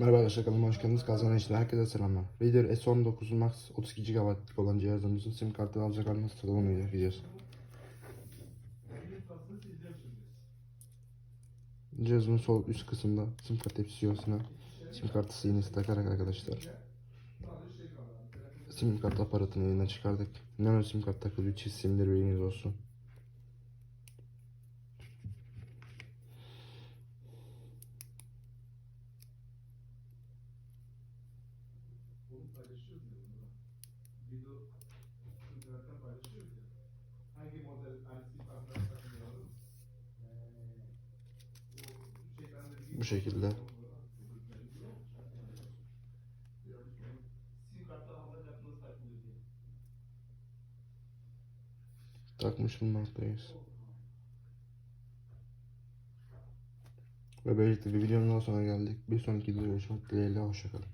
Merhaba arkadaşlar kanalıma hoş geldiniz. Kazanın için herkese selamlar. Reader S19 Max 32 GB'lık olan cihazımızın sim kartını alacak halini sıralamayı gidiyoruz. Cihazın sol üst kısımda sim kart tepsiyosuna sim kartı sinisi takarak arkadaşlar sim kart aparatını elinden çıkardık. Nano sim kart takılıyor. Çift simleri bilginiz olsun. Bu şekilde. Takmış bulmaktayız. Ve böylelikle bir videonun daha sonuna geldik. Bir sonraki videoda görüşmek dileğiyle. Hoşçakalın.